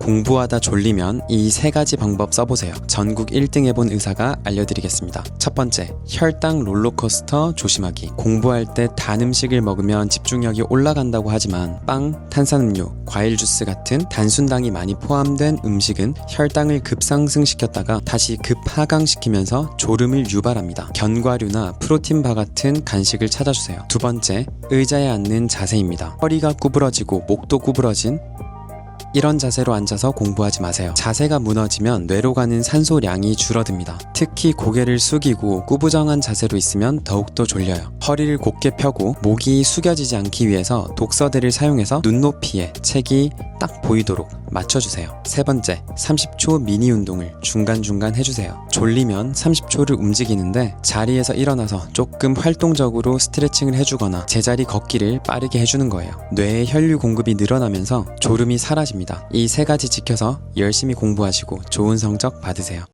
공부하다 졸리면 이 세 가지 방법 써보세요. 전국 1등 해본 의사가 알려드리겠습니다. 첫 번째, 혈당 롤러코스터 조심하기. 공부할 때 단 음식을 먹으면 집중력이 올라간다고 하지만 빵, 탄산음료, 과일 주스 같은 단순당이 많이 포함된 음식은 혈당을 급상승시켰다가 다시 급하강시키면서 졸음을 유발합니다. 견과류나 프로틴바 같은 간식을 찾아주세요. 두 번째, 의자에 앉는 자세입니다. 허리가 구부러지고 목도 구부러진 이런 자세로 앉아서 공부하지 마세요. 자세가 무너지면 뇌로 가는 산소량이 줄어듭니다. 특히 고개를 숙이고 꾸부정한 자세로 있으면 더욱더 졸려요. 허리를 곧게 펴고 목이 숙여지지 않기 위해서 독서대를 사용해서 눈높이에 책이 딱 보이도록 맞춰주세요. 세 번째, 30초 미니 운동을 중간중간 해주세요. 졸리면 30초를 움직이는데 자리에서 일어나서 조금 활동적으로 스트레칭을 해주거나 제자리 걷기를 빠르게 해주는 거예요. 뇌의 혈류 공급이 늘어나면서 졸음이 사라집니다. 이 세 가지 지켜서 열심히 공부하시고 좋은 성적 받으세요.